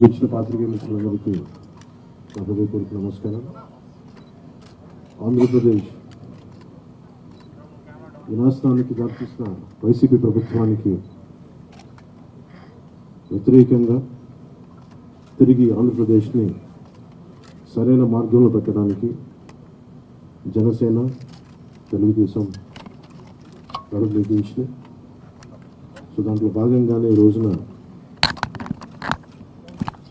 ఇచ్చిన పాత్రికే మిత్రులందరికీ నా హృదయపూర్వక నమస్కారం. ఆంధ్రప్రదేశ్ వినాశనానికి దారితీసిన వైసీపీ ప్రభుత్వానికి వ్యతిరేకంగా తిరిగి ఆంధ్రప్రదేశ్ని సరైన మార్గంలో పెట్టడానికి జనసేన తెలుగుదేశం గడుపు నిర్ణయించినాయి సో దాంట్లో భాగంగానే ఈ రోజున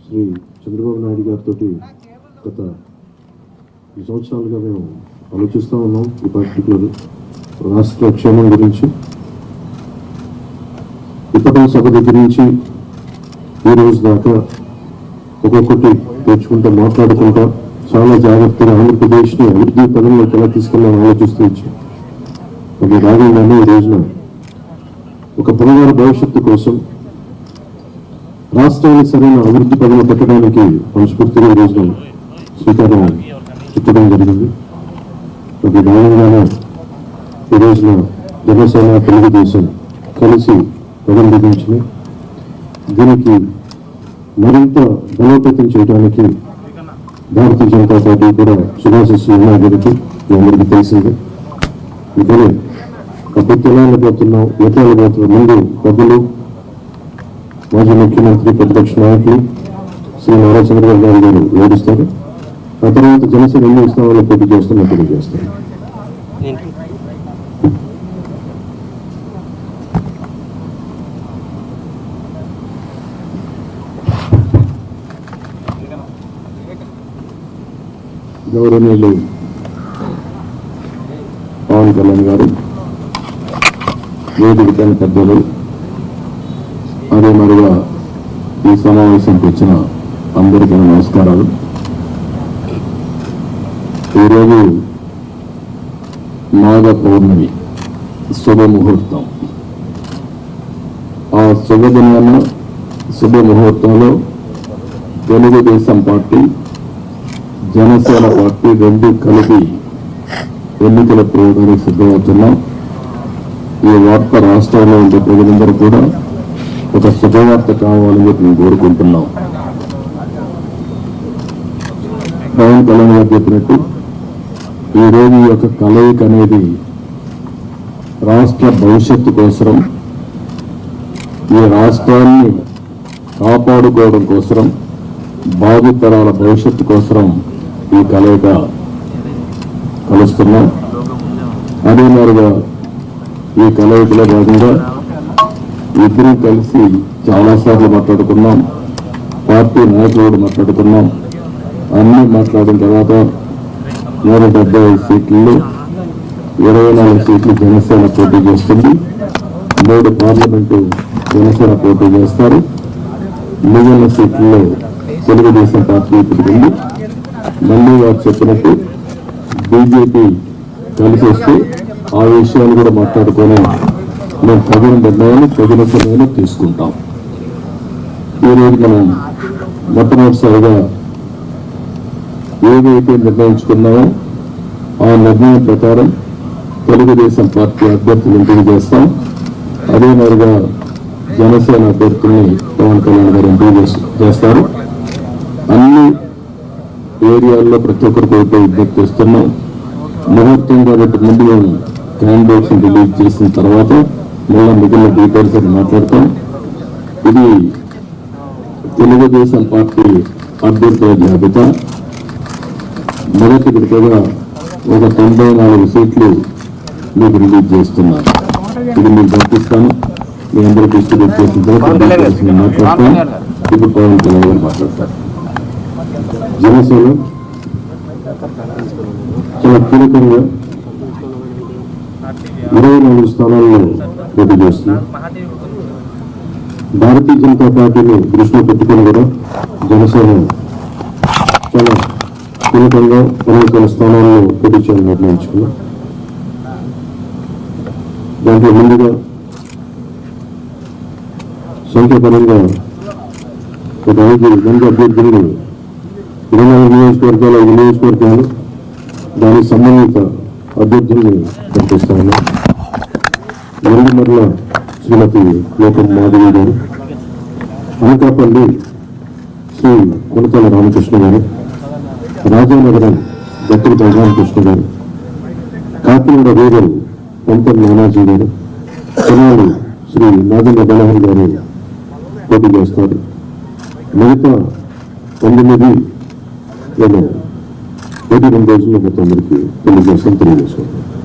శ్రీ చంద్రబాబు నాయుడు గారితో గత ఈ సంవత్సరాలుగా మేము ఆలోచిస్తూ ఉన్నాం ఈ పర్టికులర్ రాష్ట్ర క్షేమం గురించి. ఇప్పటి సభ దగ్గర నుంచి ఈ రోజు దాకా ఒక్కొక్కటి తెచ్చుకుంటూ మాట్లాడుకుంటా చాలా జాగ్రత్తగా ఆంధ్రప్రదేశ్ని అభివృద్ధి పదంలోకి ఎలా తీసుకెళ్ళాలని ఆలోచిస్తూ వచ్చాం. అది భాగంగానే ఈ రోజున ఒక బంగారు భవిష్యత్తు కోసం రాష్ట్రానికి సరైన అభివృద్ధి పదవి పెట్టడానికి మనస్ఫూర్తిగా ఈ రోజున శ్రీకారం చుట్టడం జరిగింది. అది భాగంగానే ఈ రోజున జనసేన తెలుగుదేశం కలిసి పదం దీనికి మరింత బలోపేతం చేయడానికి భారతీయ జనతా పార్టీ కూడా శుభాశిస్సులు ఉన్నాయి దీనికి మీ అందరికీ తెలిసిందే. ఇక్కడే అప్పుడు ఎలా వెళ్ళబోతున్నాం ఎట్లా వెళ్ళబోతున్నాం ముందు పెద్దలు మాజీ ముఖ్యమంత్రి ప్రతిపక్ష నాయకులు శ్రీ నారా చంద్రబాబు నాయుడు గారు ఓడిస్తారు ఆ తర్వాత జనసేన ఎన్ని ఉత్సవాలు పోటీ చేస్తున్నా తెలియజేస్తారు. గౌరవనీయులు పవన్ కళ్యాణ్ గారు వేదిక పెద్దలు అదే మరిగా ఈ సమావేశానికి వచ్చిన అందరికీ నమస్కారాలు. ఈరోజు మాఘ పౌర్ణమి శుభముహూర్తం. ఆ శుభదినాన శుభముహూర్తంలో తెలుగుదేశం పార్టీ జనసేన పార్టీ రెండు కలిపి ఎన్నికల ప్రయోగానికి సిద్ధమవుతున్నాం. ఈ వార్త రాష్ట్రంలో ఉండే ప్రజలందరూ కూడా ఒక శుభవార్త కావాలని చెప్పి మేము కోరుకుంటున్నాం. పవన్ కళ్యాణ్ గారు చెప్పినట్టు ఈ రోజు ఈ యొక్క కలయిక అనేది రాష్ట్ర భవిష్యత్తు కోసం ఈ రాష్ట్రాన్ని కాపాడుకోవడం కోసం బాధితరాల భవిష్యత్తు కోసం ఈ కలయిక కలుస్తున్నాం. అదే మరిగా ఈ కలయికలో భాగంగా ఇద్దరు కలిసి చాలా సార్లు మాట్లాడుకున్నాం. పార్టీ నాయకులు మాట్లాడుకున్నాం. అన్ని మాట్లాడిన తర్వాత నూట డెబ్బై ఐదు సీట్లు ఇరవై నాలుగు సీట్లు జనసేన పోటీ చేస్తుంది. మూడు పార్లమెంటు జనసేన పోటీ చేస్తారు. మిగిలిన సీట్లలో తెలుగుదేశం పార్టీ ఇప్పుడు మళ్ళీ వారు చెప్పినట్టు బీజేపీ కలిసి వస్తే ఆ విషయాలు కూడా మాట్లాడుకొని మేము తగిన నిర్ణయాలు ప్రజల సమయంలో తీసుకుంటాం. ఈరోజు మనం మొట్టమొదటిసారిగా ఏదైతే నిర్ణయించుకున్నామో ఆ నిర్ణయం ప్రకారం తెలుగుదేశం పార్టీ అభ్యర్థులు ఎంపిక చేస్తాం అదే మాదిరిగా జనసేన అభ్యర్థుల్ని పవన్ కళ్యాణ్ గారు ఎంపిక చేస్తారు. అన్ని ఏరియాల్లో ప్రతి ఒక్కరికి అయితే విజ్ఞప్తి చేస్తున్నాం. ముహూర్తం కాబట్టి ముందు మేము క్యాండిడేట్స్ రిలీజ్ చేసిన తర్వాత మళ్ళీ మిగిలిన డీటెయిల్స్ అని మాట్లాడతాం. ఇది తెలుగుదేశం పార్టీ అభ్యర్థుల జాబితా. మొదటి విడతగా ఒక తొంభై నాలుగు సీట్లు మీకు రిలీజ్ చేస్తున్నారు ఇది మీకు పంపిస్తాను మీ అందరూ డిస్ట్రిబ్యూట్ చేసిన తర్వాత మాట్లాడతాను ఇప్పుడు పవన్ కళ్యాణ్ గారు మాట్లాడతారు. జనసేన చాలా కీలకంగా ఇరవై నాలుగు స్థానాల్లో పోటీ చేస్తుంది. భారతీయ జనతా పార్టీని దృష్టిలో పెట్టుకుని కూడా జనసేన చాలా కీలకంగా అనేక స్థానాల్లో పోటీ చేయాలని నిర్ణయించుకున్నాం దాంట్లో ముందుగా సంఖ్యాపరంగా ఒక ఐదు మంది అభ్యర్థులను ఇరవై నాలుగు నియోజకవర్గాల ఐదు నియోజకవర్గాలు దానికి సంబంధిత అభ్యర్థుల్ని ప్రకటిస్తాను మరల శ్రీమతి లోకం మాధవి గారు అనకాపల్లి శ్రీ కొనతల రామకృష్ణ గారు రాజానగరం దత్తుల రామకృష్ణ గారు కాకినాడ రూరల్ పంతం నానాజీ గారు తెనాలి శ్రీ నాగేంద్ర బలహరి గారు పోటీ చేస్తారు. మిగతా పంతొమ్మిది నేను పోటీ రెండు రోజుల్లో మొత్తం అందరికీ తెలియజేస్తాను తెలియజేసుకుంటాను